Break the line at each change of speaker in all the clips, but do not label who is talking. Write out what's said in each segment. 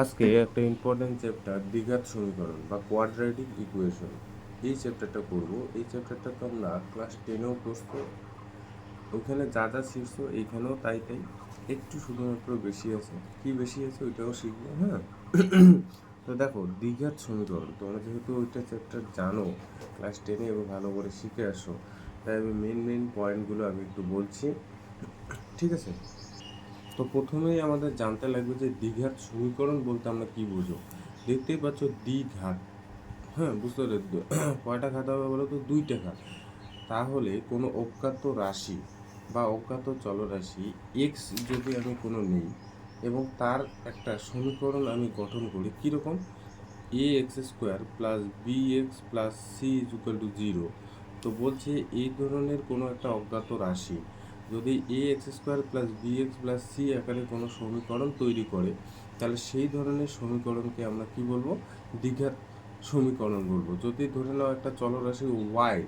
আজকে একটা important chapter দ্বিঘাত সমীকরণ বা কোয়াড্রেটিক ইকুয়েশন এই চ্যাপ্টারটা করব এই চ্যাপ্টারটা তোমরা ক্লাস টেনেও পড়তো ওখানে যা যা শিখছো, এইখানেও তাই তাই। একটু শুধুমাত্র বেশি আছে। কি বেশি আছে ওইটাও শিখব হ্যাঁ? তো দেখো, দ্বিঘাত সমীকরণ। তোমরা যেহেতু ওইটা চ্যাপ্টার জানো ক্লাস টেনে এবং ভালো করে শিখে আসো। তাই আমি মেন মেন পয়েন্টগুলো আমি একটু বলছি। ঠিক আছে? তো প্রথমেই আমাদের জানতে লাগবে যে দ্বিঘাত সমীকরণ বলতে আমরা কি বুঝো? দেখতেই পাচ্ছ দ্বিঘাত হ্যাঁ বুঝতে পারলে কয়টা ঘাত হবে বলো তো? দুইটা ঘাত। তাহলে কোনো অজ্ঞাত রাশি বা অজ্ঞাত চলরাশি এক্স যদি আমি কোনো নেই এবং তার একটা সমীকরণ আমি গঠন করি কীরকম A X square plus B X plus C is to zero তো বলছে এই ধরনের কোনো একটা অজ্ঞাত রাশি যদি A X square plus B X plus C আকারে কোনো সমীকরণ তৈরি করে, তাহলে সেই ধরনের সমীকরণকে আমরা কি বলব? দ্বিঘাত সমীকরণ বলব। যদি ধরে নাও একটা চলরাশি ওয়াই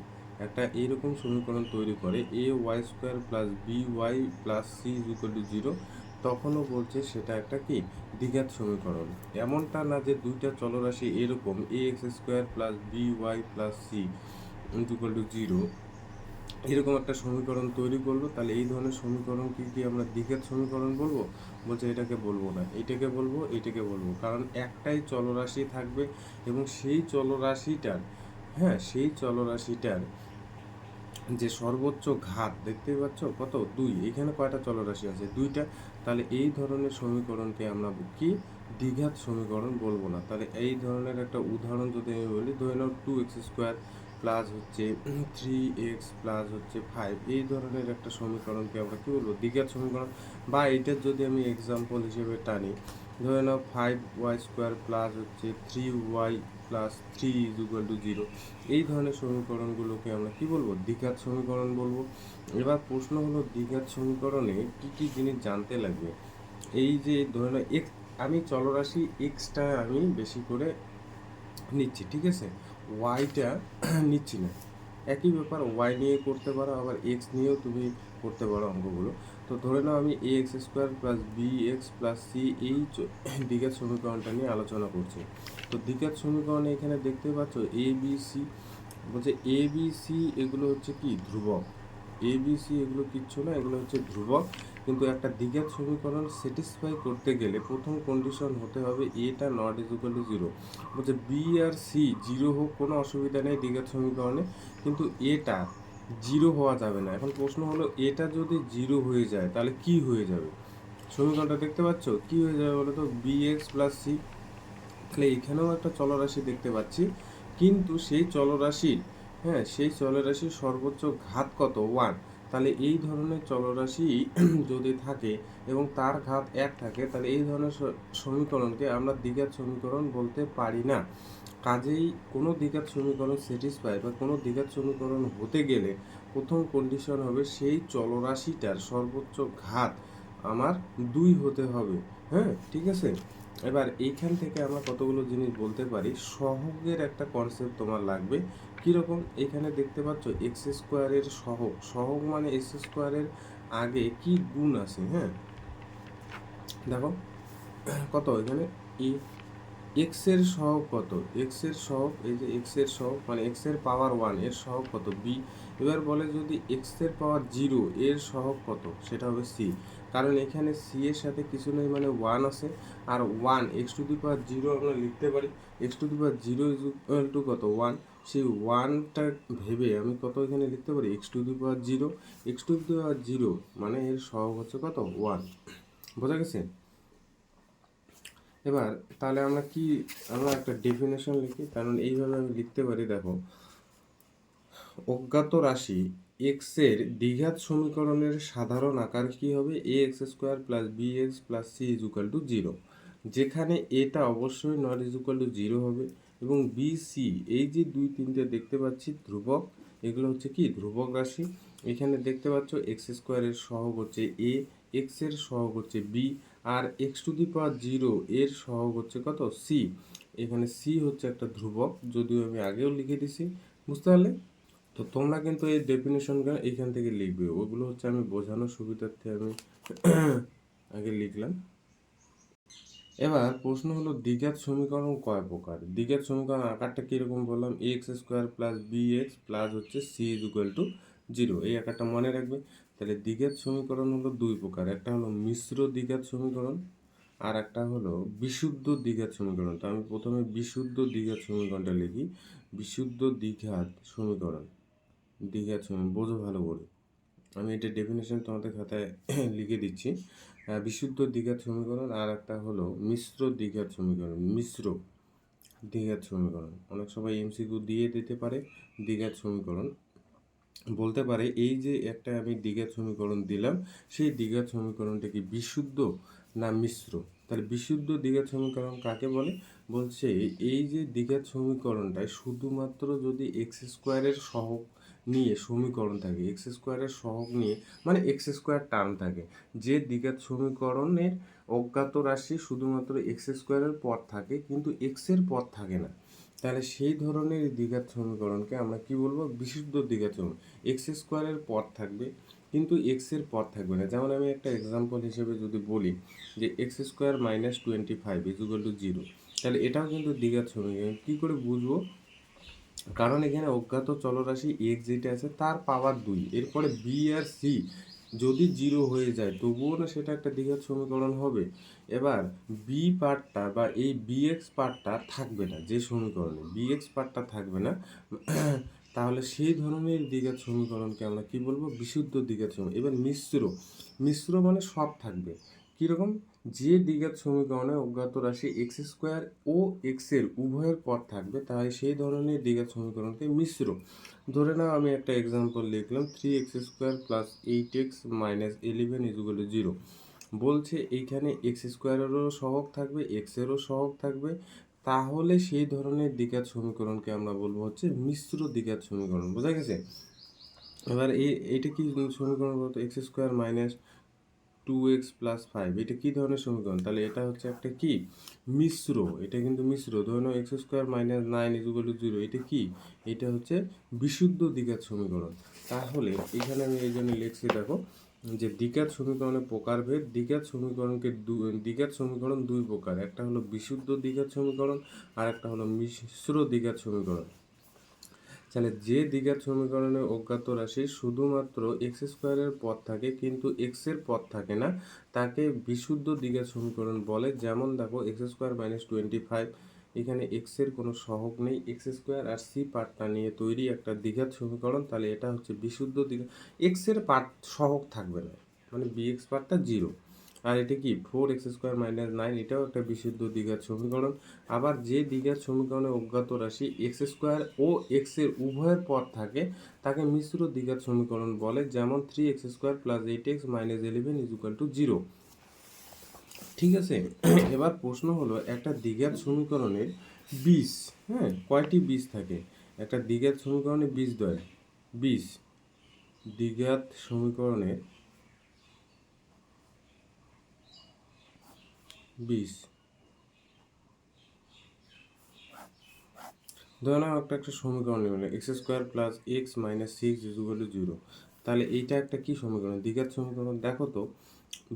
একটা এইরকম সমীকরণ তৈরি করে A Y square plus B Y plus C equal to zero তখনও বলছে সেটা একটা কি? দ্বিঘাত সমীকরণ। এমনটা না যে দুইটা চলরাশি এরকম A X square plus B Y plus C equal to zero এরকম একটা সমীকরণ তৈরি করল, তাহলে এই ধরনের সমীকরণ কি কি আমরা দ্বিঘাত সমীকরণ বলব? বলছে এটাকে বলব না, এটাকে বলব এটাকে বলব। কারণ একটাই চলরাশি থাকবে এবং সেই চলরাশিটার হ্যাঁ সেই চলরাশিটার যে সর্বোচ্চ ঘাত, দেখতেই পাচ্ছ? কত? দুই। এখানে কয়টা চলরাশি আছে? দুইটা। তাহলে এই ধরনের সমীকরণকে আমরা কি? দ্বিঘাত সমীকরণ বলব না। তাহলে এই ধরনের একটা উদাহরণ যদি আমি বলি, ধরে নাও টু এক্স স্কোয়ার প্লাস হচ্ছে থ্রি এক্স প্লাস হচ্ছে ফাইভ এই ধরনের একটা সমীকরণকে আমরা কী বলব? দ্বিঘাত সমীকরণ। বা এইটার যদি আমি এক্সাম্পল হিসেবে টানি, ধরে নাও ফাইভ ওয়াই স্কোয়ার প্লাস হচ্ছে three Y plus three is equal to zero এই ধরনের সমীকরণগুলোকে আমরা কি বলব? দ্বিঘাত সমীকরণ বলব। এবার প্রশ্ন হলো, দ্বিঘাত সমীকরণে কি কি জিনিস জানতে লাগবে? এই যে ধরে নাও, এক্স, আমি চলরাশি এক্সটা আমি বেশি করে নিচ্ছি, ঠিক আছে? ওয়াইটা নিচ্ছি না। একই ব্যাপার ওয়াই নিয়ে করতে পারো, আবার এক্স নিয়েও তুমি করতে পারো অঙ্কগুলো। তো ধরে নাও আমি A X square plus B X plus C এই দ্বিঘাত সমীকরণটা নিয়ে আলোচনা করছি। তো দ্বিঘাত সমীকরণে এখানে দেখতে পাচ্ছ এ বি সি বলছে এ বি সি এগুলো হচ্ছে কি? ধ্রুবক। এ বি সি এগুলো কিচ্ছু না, এগুলো হচ্ছে ধ্রুবক। কিন্তু একটা দ্বিঘাত সমীকরণ স্যাটিসফাই করতে গেলে প্রথম কন্ডিশন হতে হবে এটা not is equal to zero বলছে বি আর সি জিরো হোক, কোনো অসুবিধা নেই দ্বিঘাত সমীকরণে, কিন্তু এটা জিরো হওয়া যাবে না। এখন প্রশ্ন হলো এটা যদি জিরো হয়ে যায়, তাহলে কি হয়ে যাবে? সমীকরণটা দেখতে পাচ্ছ? কি হয়ে যাবে বলো তো বি এক্স প্লাস সি তাহলে এখানেও একটা চলরাশি দেখতে পাচ্ছি, কিন্তু সেই চলরাশির হ্যাঁ সেই চলরাশির সর্বোচ্চ ঘাত কত? ওয়ান তাহলে এই ধরনের চলরাশি যদি থাকে এবং তার ঘাত এক থাকে, তাহলে এই ধরনের সমীকরণকে আমরা দ্বিঘাত সমীকরণ বলতে পারি না। কাজেই কোনো দ্বিঘাত সমীকরণ স্যাটিসফাই বা কোনো দ্বিঘাত সমীকরণ হতে গেলে প্রথম কন্ডিশন হবে সেই চলরাশিটার সর্বোচ্চ ঘাত আমার দুই হতে হবে। হ্যাঁ ঠিক আছে? এবার এইখান থেকে আমরা কতগুলো জিনিস বলতে পারি, সহগের একটা কনসেপ্ট তোমার লাগবে। কীরকম? এখানে দেখতে পাচ্ছ এক্স স্কোয়ারের সহগ। সহগ মানে এক্স স্কোয়ারের আগে কি গুণ আছে হ্যাঁ? দেখো, কত এখানে? ই এক্সের সহগ কত? এক্সের সহগ, এই যে এক্সের সহগ মানে এক্সের পাওয়ার ওয়ানের সহগ কত? বি এবার বলে যদি এক্সের পাওয়ার জিরো এর সহগ কত? সেটা হবে সি কারণ এখানে সি এর সাথে কিছু নেই মানে ওয়ান আছে। আর one X to the power zero আমরা লিখতে পারি। X to the power zero to কত? ওয়ান সেই ওয়ানটা ভেবে আমি কত এখানে লিখতে পারি? X to the power zero X to the power zero মানে এর সহগ হচ্ছে কত? ওয়ান বোঝা গেছে? এবার তাহলে আমরা কি, আমরা একটা ডেফিনেশন লিখি। কারণ এইভাবে আমি লিখতে পারি, দেখো। অজ্ঞাত রাশি এক্সের দ্বিঘাত সমীকরণের সাধারণ আকার কি হবে? A X square plus B X plus C is equal to zero যেখানে এটা অবশ্যই not is equal to zero হবে এবং বি সি এই যে দুই তিনটে দেখতে পাচ্ছি ধ্রুবক, এগুলো হচ্ছে কি? ধ্রুবক রাশি। এখানে দেখতে পাচ্ছ এক্স স্কোয়ারের সহগ হচ্ছে এ এক্সের সহগ হচ্ছে B R X to the power zero এর সহগ হচ্ছে কত? সি এখানে সি হচ্ছে একটা ধ্রুবক, যদিও আমি আগেও লিখে দিছি। বুঝতে পারলে? তো তোমরা কিন্তু এই ডেফিনেশনটা এইখান থেকে লিখবে। ওগুলো হচ্ছে আমি বোঝানোর সুবিধার্থে আমি আগে লিখলাম। এবার প্রশ্ন হলো, দ্বিঘাত সমীকরণ কয় প্রকার? দ্বিঘাত সমীকরণ আকারটা কীরকম বললাম? X square plus B X plus হচ্ছে C is equal to zero এই আকারটা মনে রাখবে। তাহলে দ্বিঘাত সমীকরণ হলো দুই প্রকার। একটা হলো মিশ্র দ্বিঘাত সমীকরণ, আর একটা হলো বিশুদ্ধ দ্বিঘাত সমীকরণ। তো আমি প্রথমে বিশুদ্ধ দ্বিঘাত সমীকরণটা লিখি। বিশুদ্ধ দ্বিঘাত সমীকরণ। দ্বিঘাত সমীকরণ বোঝো ভালো করে। আমি এটা ডেফিনেশন তোমাদের খাতায় লিখে দিচ্ছি। বিশুদ্ধ দ্বিঘাত সমীকরণ আর একটা হলো মিশ্র দ্বিঘাত সমীকরণ, মিশ্র দ্বিঘাত সমীকরণ। অনেক সময় এমসিকিউ দিয়ে দিতে পারে দ্বিঘাত সমীকরণ। বলতে পারে এই যে একটা আমি দ্বিঘাত সমীকরণ দিলাম, সেই দ্বিঘাত সমীকরণটা কি বিশুদ্ধ না মিশ্র? তাহলে বিশুদ্ধ দ্বিঘাত সমীকরণ কাকে বলে? বলছে এই যে দ্বিঘাত সমীকরণটায় শুধুমাত্র যদি এক্স স্কোয়ারের সহগ নিয়ে সমীকরণ থাকে এক্স স্কোয়ারের সহগ নিয়ে মানে এক্স স্কোয়ার টার্ম থাকে। যে দ্বিঘাত সমীকরণের অজ্ঞাত রাশি শুধুমাত্র এক্স স্কোয়ারের পদ থাকে, কিন্তু এক্সের পদ থাকে না। তাহলে সেই ধরনের দ্বিঘাত সমীকরণকে আমরা কি বলব? বিশুদ্ধ দ্বিঘাত সমীকরণ। এক্স স্কোয়ারের পদ থাকবে, কিন্তু এক্সের পদ থাকবে না। যেমন আমি একটা এক্সাম্পল হিসেবে যদি বলি যে X square minus twenty five equal to zero তাহলে এটাও কিন্তু দ্বিঘাত সমীকরণ। কী করে বুঝব? কারণ এখানে অজ্ঞাত চলরাশি এক্স যেটা আছে তার পাওয়ার দুই। এরপরে বি আর সি যদি জিরো হয়ে যায়, তবুও না সেটা একটা দ্বিঘাত সমীকরণ হবে। এবার বি পার্টটা বা এই বিএক্স পার্টটা থাকবে না, যে সমীকরণে বিএক্স পার্টটা থাকবে না, তাহলে সেই ধরনের দ্বিঘাত সমীকরণকে আমরা কি বলব? বিশুদ্ধ দ্বিঘাত সমীকরণ। এবার মিশ্র। মিশ্র মানে সব থাকবে। কীরকম? যে দ্বিঘাত সমীকরণে অজ্ঞাত রাশি এক্স স্কোয়ার ও এক্সের উভয়ের পদ থাকবে, তাই সেই ধরনের দ্বিঘাত সমীকরণকে মিশ্র। ধরে নাও, আমি একটা এক্সাম্পল লিখলাম three x square plus eight x minus eleven is equal zero বলছে, এইখানে এক্স স্কোয়ারেরও সহগ থাকবে এক্সেরও সহগ থাকবে। তাহলে সেই ধরনের দ্বিঘাত সমীকরণকে আমরা বলব হচ্ছে মিশ্র দ্বিঘাত সমীকরণ, বোঝা গেছে? এবার এই এটা কি সমীকরণ বলতো? X square minus two x plus five এটা কী ধরনের সমীকরণ? তাহলে এটা হচ্ছে একটা কি? মিশ্র, এটা কিন্তু মিশ্র, ধরে নাও x square minus nine is equal to zero এটা কি? এটা হচ্ছে বিশুদ্ধ দ্বিঘাত সমীকরণ। তাহলে এখানে আমি এই জন্য লিখছি, দেখো, যে দ্বিঘাত সমীকরণের প্রকারভেদ দ্বিঘাত সমীকরণকে দু দ্বিঘাত সমীকরণ দুই প্রকার, একটা হলো বিশুদ্ধ দ্বিঘাত সমীকরণ আর একটা হলো মিশ্র দ্বিঘাত সমীকরণ। তাহলে যে দ্বিঘাত সমীকরণে অজ্ঞাত রাশি শুধুমাত্র এক্স স্কোয়ারের পদ থাকে, কিন্তু এক্সের পদ থাকে না, তাকে বিশুদ্ধ দ্বিঘাত সমীকরণ বলে। যেমন দেখো x square minus twenty five এখানে এক্সের কোনো সহগ নেই। এক্স স্কোয়ার আর সি পার্টটা নিয়ে তৈরি একটা দ্বিঘাত সমীকরণ, তাহলে এটা হচ্ছে বিশুদ্ধ দ্বিঘাত এক্সের পার্ট সহগ থাকবে না। মানে বি এক্স পার্টটা জিরো আর এটা কি? Four x square minus nine এটাও একটা বিশুদ্ধ দ্বিঘাত সমীকরণ। আবার যে দ্বিঘাত সমীকরণে অজ্ঞাত রাশি এক্স স্কোয়ার ও এক্সের উভয়ের পদ থাকে, তাকে মিশ্র দ্বিঘাত সমীকরণ বলে, যেমন three x square plus eight x minus eleven is equal to zero ঠিক আছে? এবার প্রশ্ন হলো, একটা দ্বিঘাত সমীকরণের বিষ হ্যাঁ কয়টি বিষ থাকে? একটা দ্বিঘাত সমীকরণে বিষ দয় বিষ দ্বিঘাত সমীকরণের বিশ। ধরে নাও একটা একটা সমীকরণ নিলাম x square plus x minus six is equal to zero তাহলে এইটা একটা কি সমীকরণ? দ্বিঘাত সমীকরণ। দেখো তো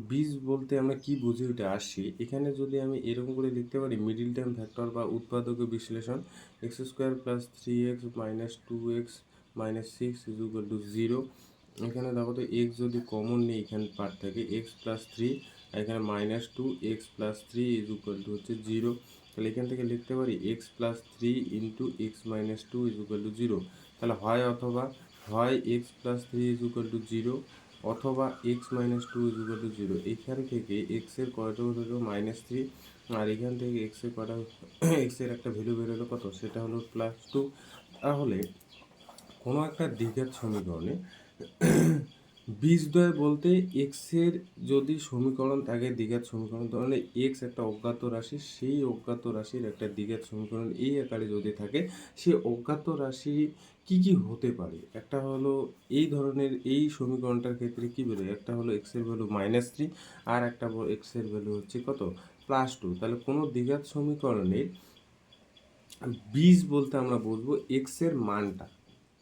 বীজ বলতে আমরা কি বুঝি? ওটা আসি। এখানে যদি আমি এরকম করে লিখতে পারি মিডিল টার্ম ফ্যাক্টর বা উৎপাদকের বিশ্লেষণ x square plus three x minus two x minus six is equal to zero এখানে দেখো তো এক্স যদি কমন নেই, এখানে পার্ট থাকে এক্স প্লাস থ্রি এখানে minus two x plus three is equal to হচ্ছে জিরো তাহলে এখান থেকে লিখতে পারি x plus three into x minus two is equal to zero তাহলে হয় অথবা, হয় x plus three is equal to zero অথবা x minus two is equal to zero এখান থেকে এক্সের কয়টা হলো মাইনাস থ্রি আর এখান থেকে এক্সের কয়টা এক্সের একটা ভ্যালু বেরোলো কত? সেটা হলো প্লাস টু তাহলে কোনো একটা দ্বিঘাত সমীকরণে বীজদ্বয় বলতে এক্সের যদি সমীকরণ থাকে দ্বিঘাত সমীকরণ, তাহলে এক্স একটা অজ্ঞাত রাশি, সেই অজ্ঞাত রাশির একটা দ্বিঘাত সমীকরণ এই আকারে যদি থাকে, সে অজ্ঞাত রাশি কি কি হতে পারে? একটা হলো এই ধরনের এই সমীকরণটার ক্ষেত্রে কী বেরোয়? একটা হলো এক্সের ভ্যালু মাইনাস থ্রি আর একটা এক্সের ভ্যালু হচ্ছে কত? প্লাস টু তাহলে কোনো দ্বিঘাত সমীকরণের বীজ বলতে আমরা বলব এক্সের মানটা।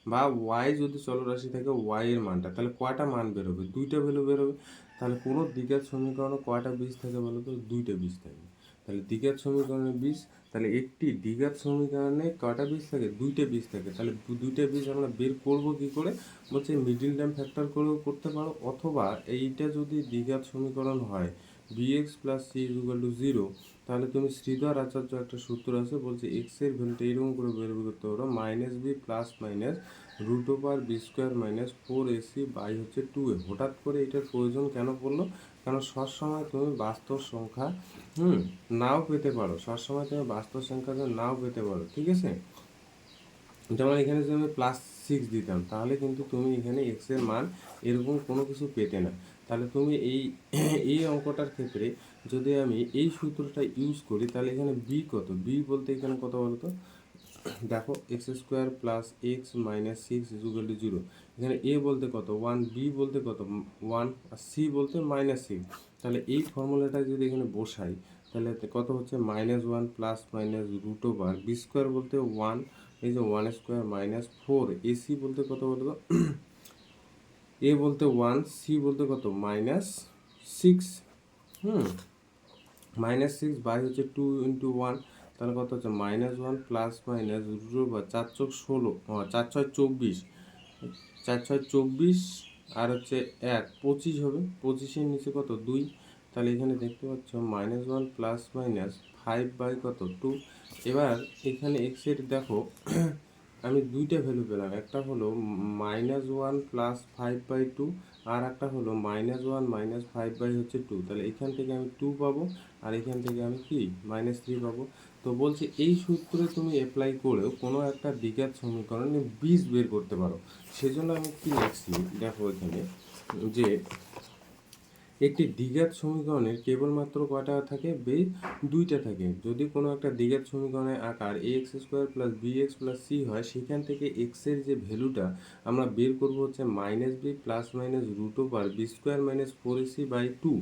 বা ওয়াই যদি চলরাশি থাকে ওয়াই এর মানটা, তাহলে কয়টা মান বেরোবে? দুইটা ভ্যালু বেরোবে। তাহলে কোনো দ্বিঘাত সমীকরণে কয়টা বীজ থাকে বলো তো? দুইটা বীজ থাকে। তাহলে দ্বিঘাত সমীকরণে বীজ, তাহলে একটি দ্বিঘাত সমীকরণে কয়টা বীজ থাকে? দুইটা বীজ থাকে। তাহলে দুইটা বীজ আমরা বের করব কি করে? বলছে মিডিল টাইম ফ্যাক্টর করেও করতে পারো। অথবা এইটা যদি দ্বিঘাত সমীকরণ হয় bx plus c equal to zero তাহলে তুমি শ্রীধর আচার্য একটা সূত্র আছে, বলছে এক্সের ভ্যালুটা এরকম করে বের করতে পারো minus b plus minus root over b square minus four ac by হচ্ছে টু এ হঠাৎ করে এটার প্রয়োজন কেন পড়ল? কারণ সবসময় তুমি বাস্তব সংখ্যা, হুম, নাও পেতে পারো। সবসময় তুমি বাস্তব সংখ্যা নাও পেতে পারো, ঠিক আছে? যেমন এখানে যদি আমি প্লাস সিক্স দিতাম, তাহলে কিন্তু তুমি এখানে এক্সের মান এরকম কোনো কিছু পেতে না। তাহলে তুমি এই এই অঙ্কটার ক্ষেত্রে যদি আমি এই সূত্রটা ইউজ করি, তাহলে এখানে বি কত? বি বলতে এখানে কত বলতো? দেখো x square plus x minus six is equal to zero এখানে এ বলতে কত? ওয়ান বি বলতে কত? ওয়ান আর সি বলতে মাইনাস সিক্স তাহলে এই ফর্মুলাটা যদি এখানে বসাই, তাহলে কত হচ্ছে? Minus one plus minus root over b square বলতে ওয়ান এই যে one square minus four ac বলতে কত বলতো? এ বলতে ওয়ান সি বলতে কত? Minus six hmm. Minus six by হচ্ছে টু ইন্টু ওয়ান তাহলে কত হচ্ছে? Minus one plus minus root over চার চোখ ষোলো চার ছয় চব্বিশ। চার ছয় চব্বিশ আর হচ্ছে এক, পঁচিশ হবে। পঁচিশের নিচে কত? দুই। তাহলে এখানে দেখতে পাচ্ছ minus one plus minus five by কত? টু এবার এখানে এক্সের দেখো আমি দুইটা ভ্যালু পেলাম। একটা হলো minus one plus five by two আর একটা হলো minus one minus five by হচ্ছে টু তাহলে এখান থেকে আমি টু পাবো আর এখান থেকে আমি কি? মাইনাস থ্রি পাবো। তো বলছে এই সূত্রে তুমি অ্যাপ্লাই করেও কোনো একটা দ্বিঘাত সমীকরণে বীজ বের করতে পারো। সেজন্য আমি কি লিখছি? দেখো এখানে যে একটি দ্বিঘাত সমীকরণের কেবলমাত্র কয়টা থাকে? বে দুইটা থাকে। যদি কোনো একটা দ্বিঘাত সমীকরণের আকার a x square plus b x plus c হয়, সেখান থেকে এক্সের যে ভ্যালুটা আমরা বের করব হচ্ছে minus b plus minus root over b square minus four ac by two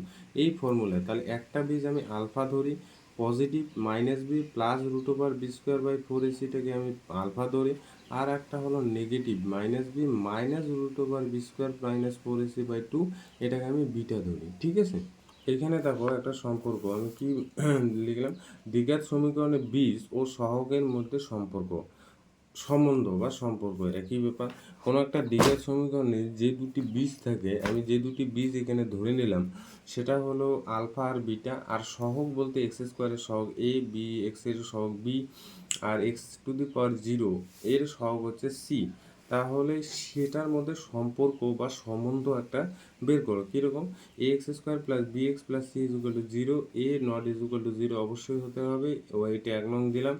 এই ফর্মুলায় তাহলে একটা বীজ আমি আলফা ধরি positive minus b plus root over b square by four এসিটাকে আমি আলফা ধরি আর একটা হলো negative minus b minus root over b square minus four ac by two এটাকে আমি বিটা ধরি, ঠিক আছে? এখানে দেখো একটা সম্পর্ক, আমি কি লিখলাম? দ্বিঘাত সমীকরণে বীজ ও সহগের মধ্যে সম্পর্ক, সম্বন্ধ বা সম্পর্ক, একই ব্যাপার। কোনো একটা দ্বিঘাত সমীকরণে যে দুটি বীজ থাকে, আমি যে দুটি বীজ এখানে ধরে নিলাম, সেটা হলো আলফা আর বিটা আর সহগ বলতে এক্স স্কোয়ারের সহগ এ বি এক্সের সহগ b R x to the power zero এর সহগ হচ্ছে সি তাহলে সেটার মধ্যে সম্পর্ক বা সম্বন্ধ একটা বের করো। কীরকম? A x square plus b x plus c is equal to zero a not is equal to zero অবশ্যই হতে হবে। ও এটা এক নং দিলাম।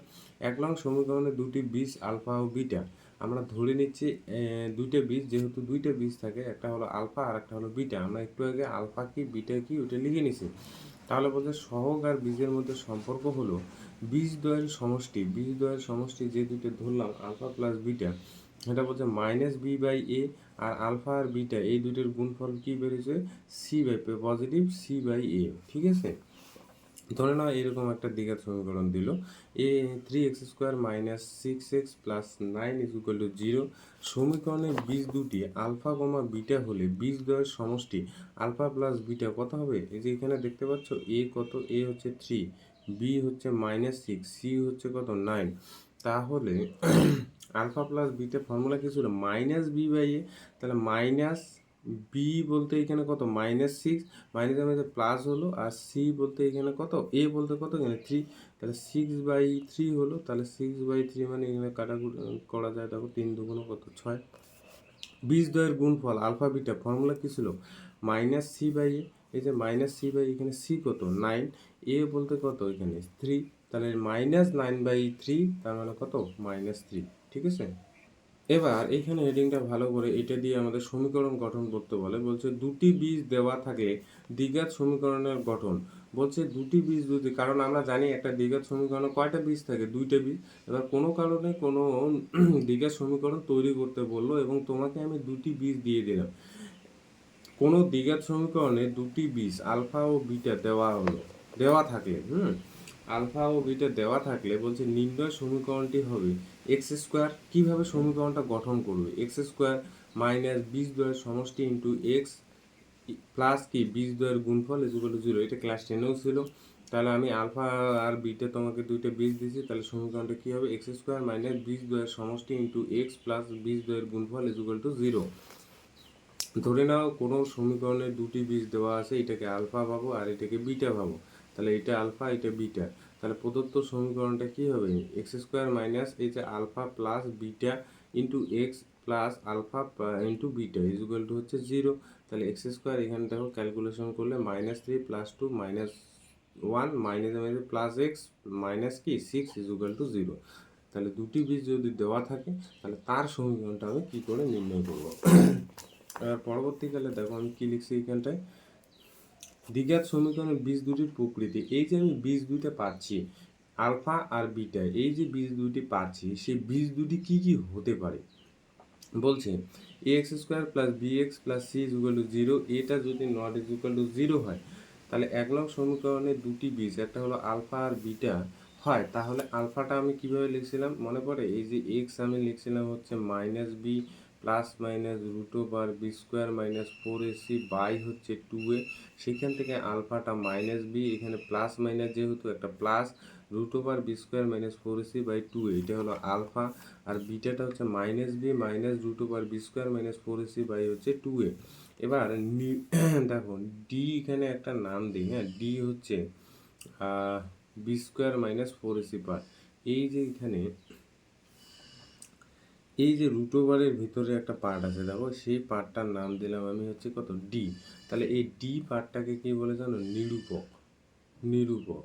এক নং সমীকরণে দুটি বীজ, আলফা ও বিটা। আমরা ধরে নিচ্ছি দুইটা বীজ, যেহেতু দুইটা বীজ থাকে, একটা হলো আলফা আর একটা হলো বিটা। আমরা একটু আগে আলফা কি, বিটা কি, ওটা লিখে নিছি। তাহলে বলছে সহগ আর বীজের মধ্যে সম্পর্ক হলো। বীজ দ্বয়ের সমষ্টি, বীজ দ্বয়ের সমষ্টি যে দুটো ধরলাম, আলফা প্লাস বিটা এটা বলছে মাইনাস বি বাই এ আর আলফা আর বিটা, এই দুটোর গুণফল কি বেরিয়েছে c by positive c by a ঠিক আছে? ধরে নাও এরকম একটা দ্বিঘাত সমীকরণ দিল। এ three x square minus six x plus nine is equal to zero সমীকরণের বীজ দুটি, আলফা কমা বিটা হলে বীজ দ্বয়ের সমষ্টি, আলফা প্লাস বিটা কত হবে? এই যে এখানে দেখতে পাচ্ছ এ কত? এ হচ্ছে থ্রি বি হচ্ছে মাইনাস সিক্স সি হচ্ছে কত? নাইন তাহলে আলফা প্লাস বিটা ফর্মুলা কি ছিল? মাইনাস বি বাই এ তাহলে মাইনাস বি বলতে এখানে কত? মাইনাস সিক্স মাইনাসের মধ্যে প্লাস হলো, আর সি বলতে এখানে কত? এ বলতে কত? এখানে থ্রি তাহলে সিক্স বাই থ্রি হলো, তাহলে সিক্স বাই থ্রি মানে এখানে কাটা করা যায়। দেখো তিন দুগুণ কত? ছয়। বীজ দ্বয়ের গুণফল আলফা বিটা ফর্মুলা কী ছিল? মাইনাস সি বাই এ এই যে মাইনাস সি বাই এখানে সি কত? নাইন এ বলতে কত এখানে থ্রি তাহলে মাইনাস নাইন বাই থ্রি তার মানে কত? মাইনাস থ্রি ঠিক আছে? এবার এখানে হেডিংটা ভালো করে এটা দিয়ে আমাদের সমীকরণ গঠন করতে বলে। বলছে দুটি বীজ দেওয়া থাকলে দ্বিঘাত সমীকরণের গঠন। বলছে দুটি বীজ যদি, কারণ আমরা জানি একটা দ্বিঘাত সমীকরণে কয়টা বীজ থাকে? দুইটা বীজ। এবার কোনো কারণে কোনো দ্বিঘাত সমীকরণ তৈরি করতে বলল এবং তোমাকে আমি দুটি বীজ দিয়ে দিলাম। কোনো দ্বিঘাত সমীকরণে দুটি বীজ, আলফা ও বিটা দেওয়া হলো। দেওয়া থাকলে, হুম? আলফা ও বিটা দেওয়া থাকলে বলছে নির্ণয় সমীকরণটি হবে এক্স স্কোয়ার কীভাবে সমীকরণটা গঠন করবে? এক্স স্কোয়ার মাইনাস বীজ দ্বয়ের সমষ্টি ইন্টু এক্স প্লাস কি? বীজ দ্বয়ের গুণফল ইজ ইকুয়াল টু জিরো এটা ক্লাস টেনেও ছিল। তাহলে আমি আলফা আর বিটা তোমাকে দুইটা বীজ দিয়েছি। তাহলে সমীকরণটা কী হবে? এক্স স্কোয়ার মাইনাস বীজ দ্বয়ের সমষ্টি ইন্টু এক্স প্লাস বীজ দ্বয়ের গুণফল ইজ ইকুয়াল টু জিরো ধরে নাও কোনো সমীকরণে দুটি বীজ দেওয়া আছে। এটাকে আলফা ভাবো আর এটাকে বিটা ভাবো। তাহলে এটা আলফা, এটা বিটা। তাহলে প্রদত্ত সমীকরণটা কী হবে? এক্স স্কোয়ার মাইনাস এই যে alpha plus beta into x plus alpha into beta is equal to হচ্ছে জিরো। তাহলে এক্স স্কোয়ার এখানে দেখো ক্যালকুলেশন করলে minus three plus two minus one minus minus plus x minus কি? Six is equal to zero. তাহলে দুটি বীজ যদি দেওয়া থাকে, তাহলে তার সমীকরণটা আমি কী করে নির্ণয় করব? এবার পরবর্তীকালে দেখো আমি কী লিখছি এখানটায়? দ্বিঘাত সমীকরণের বীজ দুটির প্রকৃতি। এই যে আমি বীজ দুইটা পাচ্ছি, আলফা আর বিটা, এই যে বীজ দুটি পাচ্ছি, সেই বীজ দুটি কি কি হতে পারে? বলছে a x square plus b x plus c is to zero এটা যদি not is equal to zero হয়, তাহলে এক নং সমীকরণের দুটি বীজ, একটা হলো আলফা আর বিটা হয়, তাহলে আলফাটা আমি কীভাবে লিখছিলাম? মনে পড়ে? এই যে এক্স আমি লিখছিলাম হচ্ছে minus b plus minus root over b square minus four ac by হচ্ছে টু এ। সেখান থেকে আলফাটা মাইনাস বি, এখানে প্লাস মাইনাস যেহেতু একটা plus, root over b square minus four ac by two a, এটা হলো আলফা। আর বিটাটা হচ্ছে minus b, minus root over b square minus four ac by হচ্ছে টু এ। এবার দেখো ডি এখানে একটা নাম দিই হ্যাঁ ডি হচ্ছে b square minus four ac পার। এই যে এখানে এই যে রুট ওভারের ভিতরে একটা পার্ট আছে, দেখো, সেই পার্টটার নাম দিলাম আমি হচ্ছে কত? ডি তাহলে এই ডি পার্টটাকে কি বলে জানো? নিরূপক। নিরূপক।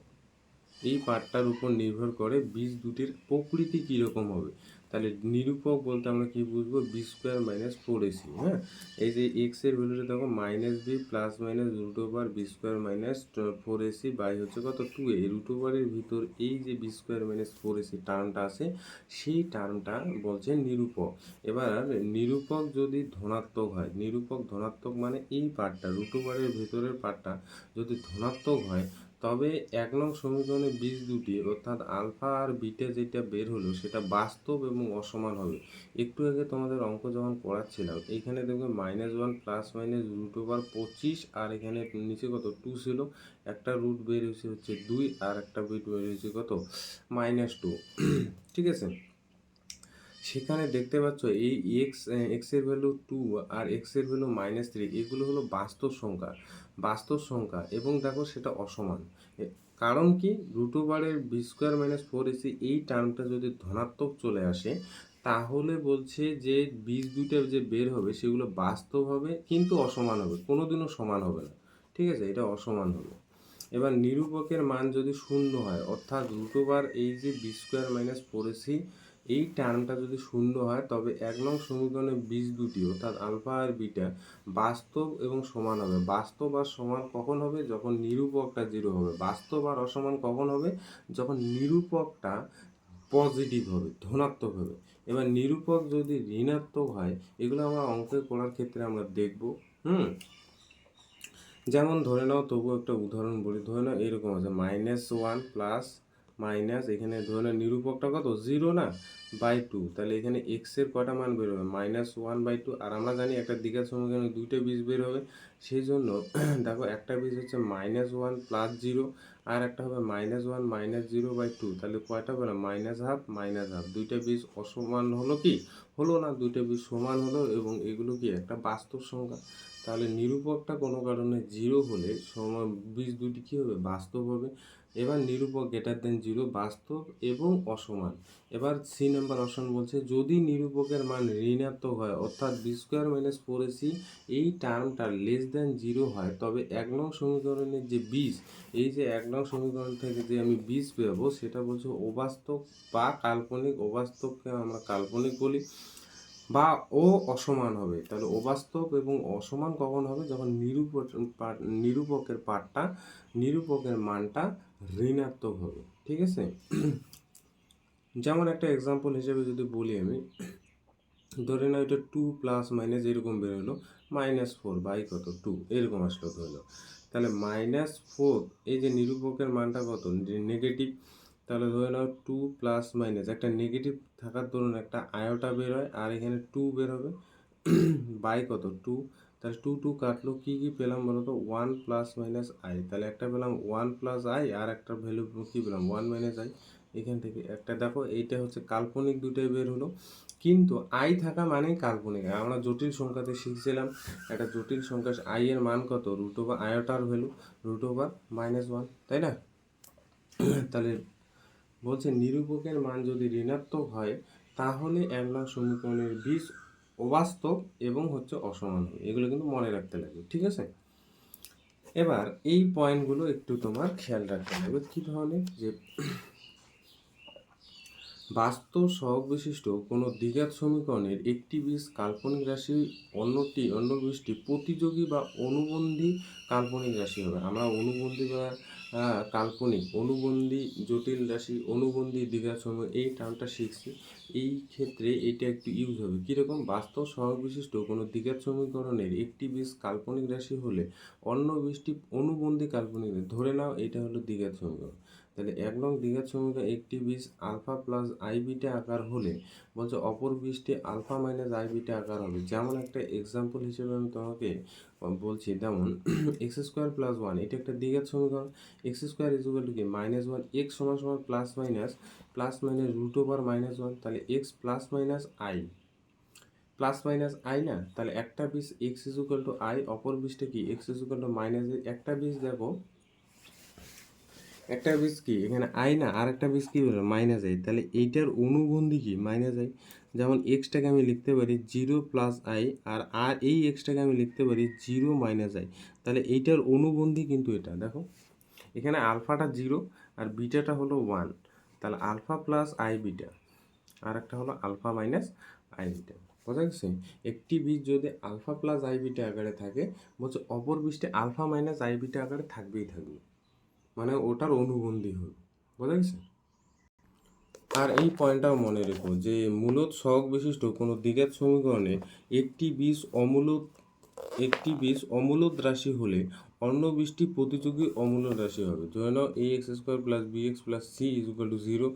এই পার্টটার উপর নির্ভর করে বীজ দুটির প্রকৃতি কীরকম হবে। তাহলে নিরূপক বলতে আমরা কি বুঝব? B square minus four ac হ্যাঁ? এই যে এক্সের ভ্যালুটা দেখো, minus b plus minus root over b square minus four ac by হচ্ছে কত? Two a. রুট ওভারের ভিতর এই যে b square minus four ac টার্মটা আছে, সেই টার্মটা বলছে নিরূপক। এবার নিরূপক যদি ধনাত্মক হয়, নিরূপক ধনাত্মক মানে এই পার্টটা রুট ওভারের ভিতরের পার্টটা যদি ধনাত্মক হয় তবে এক নং সমীকরণের বীজ দুটি, অর্থাৎ আলফা আর বিটা যেটা বের হলো সেটা বাস্তব এবং অসমান হবে। একটু আগে তোমাদের অঙ্ক যখন পড়াচ্ছিলাম এইখানে দেখবে minus one plus minus root over পঁচিশ, আর এখানে নিচে কত? টু ছিল, একটা রুট বের হয়েছে হচ্ছে দুই, আর একটা বিট বের হয়েছে কত? মাইনাস টু ঠিক আছে? সেখানে দেখতে পাচ্ছ এই এক্স এক্সের ভ্যালু টু আর এক্সের ভ্যালু মাইনাস থ্রি এগুলো হলো বাস্তব সংখ্যা বাস্তব সংখ্যা এবং দেখো সেটা অসমান। কারণ কি? রুট ওভারের b square minus four ac এই টার্মটা যদি ধনাত্মক চলে আসে, তাহলে বলছে যে বীজ দুইটা যে বের হবে সেগুলো বাস্তব হবে কিন্তু অসমান হবে, কোনোদিনও সমান হবে না। ঠিক আছে? এটা অসমান হবে এবার নিরূপকের মান যদি শূন্য হয়, অর্থাৎ রুট ওভার এই যে b square minus four ac এই টার্মটা যদি শূন্য হয়, তবে এক নং সমীকরণের বীজ দুটি অর্থাৎ আলফা আর বিটা, বাস্তব এবং সমান হবে। বাস্তব আর সমান কখন হবে? যখন নিরূপকটা জিরো হবে। বাস্তব আর অসমান কখন হবে? যখন নিরূপকটা পজিটিভ হবে, ধনাত্মক হবে। এবার নিরূপক যদি ঋণাত্মক হয়, এগুলো আমরা অঙ্কে করার ক্ষেত্রে আমরা দেখব। হুম? যেমন ধরে নাও তবু একটা উদাহরণ বলি। ধরে নাও, এরকম আছে। মাইনাস ওয়ান প্লাস মাইনাস এখানে ধরে নাও নিরূপকটা কত? জিরো না? বাই টু তাহলে এখানে এক্সের কটা মান বের হবে? মাইনাস ওয়ান বাই টু আর আমরা জানি একটা দিকের সমীকরণে দুইটা বীজ বের হবে। সেই জন্য দেখো একটা বীজ হচ্ছে মাইনাস ওয়ান প্লাস জিরো আর একটা হবে minus one minus zero by two তাহলে কয়টা পেলাম মাইনাস হাফ মাইনাস হাফ দুইটা বীজ অসমান হলো কি? হলো না। দুইটা বীজ সমান হলো এবং এগুলো কি? একটা বাস্তব সংখ্যা। তাহলে নিরূপকটা কোনো কারণে জিরো হলে সমান বীজ দুটি কী হবে? বাস্তব হবে। এবার নিরূপক গ্রেটার দেন জিরো বাস্তব এবং অসমান। এবার সি নাম্বার অপশন বলছে, যদি নিরূপকের মান ঋণাত্মক হয়, অর্থাৎ b square minus four ac এই টার্মটা লেস দেন জিরো হয়, তবে এক নং সমীকরণের যে বীজ, এই যে এক নং সমীকরণ থেকে যে আমি বীজ পেবো সেটা বলছে অবাস্তব বা কাল্পনিক, অবাস্তবকে আমরা কাল্পনিক বলি, বা ও অসমান হবে। তাহলে অবাস্তব এবং অসমান কখন হবে? যখন নিরূপক পাঠ- নিরূপকের পাঠটা নিরূপকের মানটা ঋণাত্মক হবে, ঠিক আছে? যেমন একটা এক্সাম্পল হিসেবে যদি বলি আমি, ধরে নাও এটা টু প্লাস মাইনাস এরকম বেরোলো মাইনাস ফোর বাই কত? টু এরকম আসলো ধরলো তাহলে মাইনাস ফোর এই যে নিরূপকের মানটা কত? নেগেটিভ তাহলে ধরে নাও টু প্লাস মাইনাস একটা নেগেটিভ থাকার দরুন একটা আয়োটা বের হয় আর এখানে টু বের হবে বাই কত? টু তাহলে টু টু কাটলো কী কী পেলাম বলো তো? ওয়ান প্লাস মাইনাস আই তাহলে একটা পেলাম ওয়ান প্লাস আই আর একটা ভ্যালু কী পেলাম? ওয়ান মাইনাস আই এখান থেকে একটা দেখো, এইটা হচ্ছে কাল্পনিক দুটাই বের হলো। কিন্তু আই থাকা মানেই কাল্পনিক। আমরা জটিল সংখ্যাতে শিখছিলাম, একটা জটিল সংখ্যা আই এর মান কত? Root over আয়োটার value root over minus one তাই না? তাহলে বলছে নিরূপকের মান যদি ঋণাত্মক হয়, তাহলে এক সমীকরণের বীজ অবাস্তব এবং হচ্ছে অসমান এগুলো কিন্তু মনে রাখতে লাগবে, ঠিক আছে? এবার এই পয়েন্টগুলো একটু তোমার খেয়াল রাখতে লাগবে। কী ধরনের? যে বাস্তব সহগ বিশিষ্ট কোনো দ্বিঘাত সমীকরণের একটি বীজ কাল্পনিক রাশি, অন্যটি অন্য বীজটি প্রতিযোগী বা অনুবন্ধী কাল্পনিক রাশি হবে। আমরা অনুবন্ধী বা কাল্পনিক, অনুবন্ধী, জটিল রাশি, অনুবন্ধী দ্বিঘাত সময় এই টার্মটা শিখছি। এই ক্ষেত্রে এটা একটু ইউজ হবে। কীরকম? বাস্তব সহগ বিশিষ্ট কোনো দ্বিঘাত সমীকরণের একটি বীজ কাল্পনিক রাশি হলে অন্য বীজটি অনুবন্ধী কাল্পনিক ধরে নাও এটা হলো দ্বিঘাত সমীকরণ। তাহলে এক নং দ্বিঘাত সমীকরণ একটি বীজ আলফা প্লাস আই বিটা আকার হলে বলছে অপর বীজটি আলফা মাইনাস আই বিটা আকার হবে। যেমন একটা এক্সাম্পল হিসেবে আমি তোমাকে বলছি। যেমন এক্স স্কোয়ার প্লাস ওয়ান এটা একটা দ্বিঘাত সমীকরণ। X square is equal to কি? মাইনাস ওয়ান এক্স সমান সমান plus minus plus minus root over minus one তাহলে x plus minus i plus minus i না? তাহলে একটা বীজ x is equal to i অপর বীজটা কি? X is equal to minus একটা বীজ দেখো একটা বীজ কি এখানে আই না আর একটা বীজ কি বলব মাইনাস আই তাহলে এইটার অনুবন্ধী কি? মাইনাস আই যেমন এক্সটাকে আমি লিখতে পারি জিরো প্লাস আই আর আর এই এক্সটাকে আমি লিখতে পারি জিরো মাইনাস আই তাহলে এইটার অনুবন্ধী কিন্তু এটা, দেখো। এখানে আলফাটা জিরো আর বিটাটা হলো ওয়ান তাহলে আলফা প্লাস আই বিটা আর একটা হলো আলফা মাইনাস আই বিটা, বোঝা গেছে? একটি বীজ যদি আলফা প্লাস আই বিটা আকারে থাকে, বলছে অপর বীজটি আলফা মাইনাস আই বিটা আকারে থাকবেই থাকবে। মানে ওটার অনুবন্ধী হবে বোঝা গেছে? আর এই পয়েন্টটাও মনে রেখো যে মূলত সহগ বিশিষ্ট কোনো দ্বিঘাত সমীকরণে একটি বীজ অমূলত একটি বীজ অমূলত রাশি হলে অন্য বীজটি প্রতিযোগী অমূলত রাশি হবে। ধরে নাও a x square plus b x plus c is equal to zero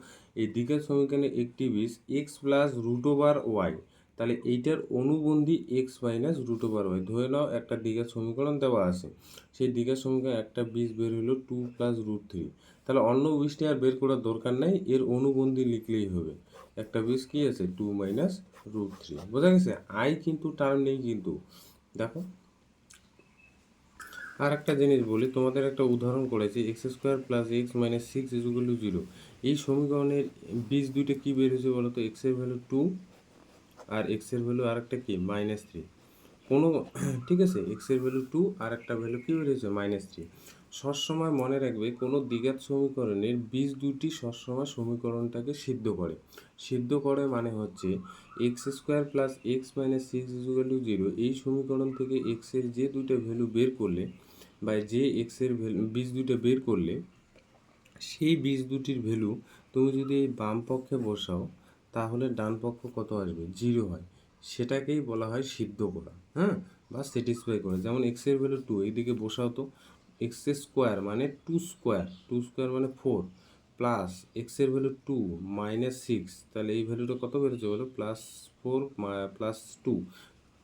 এই দ্বিঘাত সমীকরণে একটি বীজ x plus root over y তাহলে এইটার অনুবন্ধী x minus root over y ধরে নাও একটা দ্বিঘাত সমীকরণ দেওয়া আছে। সেই দ্বিঘাত সমীকরণ একটা বিষ বের হলো টু প্লাস রুট থ্রি তাহলে অন্য বিষটি আর বের করার দরকার নাই, এর অনুবন্ধী লিখলেই হবে। একটা বিষ কি আছে? টু মাইনাস রুট থ্রি বোঝা গেছে? আই কিন্তু টার্ম নেই কিন্তু। দেখো। আর একটা জিনিস বলি, তোমাদের একটা উদাহরণ করেছি x square plus x minus six is equal to zero এই সমীকরণের বীজ দুইটা কী বের হয়েছে বলো তো এক্সের ভ্যালু টু আর এক্সের ভ্যালু আর একটা কি? মাইনাস থ্রি কোনো, ঠিক আছে? এক্সের ভ্যালু টু আর একটা ভ্যালু কী বেরিয়েছে মাইনাস থ্রি সবসময় মনে রাখবে, কোনো দ্বিঘাত সমীকরণের বীজ দুটি সবসময় সমীকরণটাকে সিদ্ধ করে। সিদ্ধ করে মানে হচ্ছে x square plus x minus six is equal to zero এই সমীকরণ থেকে এক্সের যে দুটো ভ্যালু বের করলে বা যে এক্সের ভ্যালু বীজ দুটো বের করলে, সেই বীজ দুটির ভ্যালু তুমি যদি এই বাম পক্ষে বসাও তাহলে ডান পক্ষ কত আসবে? জিরো হয়। সেটাকেই বলা হয় সিদ্ধ করা হ্যাঁ? বা স্যাটিসফাই করা। যেমন এক্সের ভ্যালু টু এইদিকে বসাও তো। এক্স স্কোয়ার মানে টু স্কোয়ার টু স্কোয়ার মানে ফোর প্লাস এক্সের ভ্যালু টু মাইনাস সিক্স তাহলে এই ভ্যালুটা কত বেরোচ্ছে বলো? Plus four plus two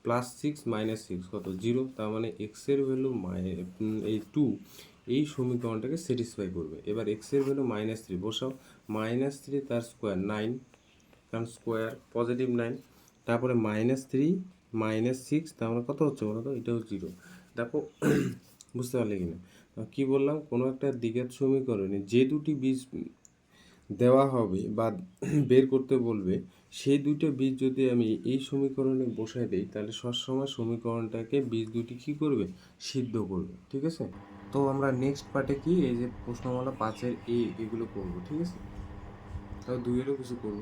plus six minus six কত? জিরো। তার মানে এক্সের ভ্যালু এই টু এই সমীকরণটাকে স্যাটিসফাই করবে। এবার এক্সের ভ্যালু মাইনাস থ্রি বসাও। মাইনাস থ্রি তার স্কোয়ার নাইন কারণ স্কোয়ার পজিটিভ নাইন তারপরে মাইনাস থ্রি মাইনাস সিক্স তার মানে কত হচ্ছে বলো তো? এটাও জিরো দেখো বুঝতে পারলে কি না কী বললাম? কোনো একটা দ্বিঘাত সমীকরণে যে দুটি বীজ দেওয়া হবে বা বের করতে বলবে, সেই দুটো বীজ যদি আমি এই সমীকরণে বসাই দিই, তাহলে সবসময় সমীকরণটাকে বীজ দুটি কী করবে? সিদ্ধ করবে, ঠিক আছে? তো আমরা নেক্সট পার্টে কি? এই যে প্রশ্নমালা পাঁচের এ, এগুলো করব, ঠিক আছে? তাও দুইয়েরও কিছু করব।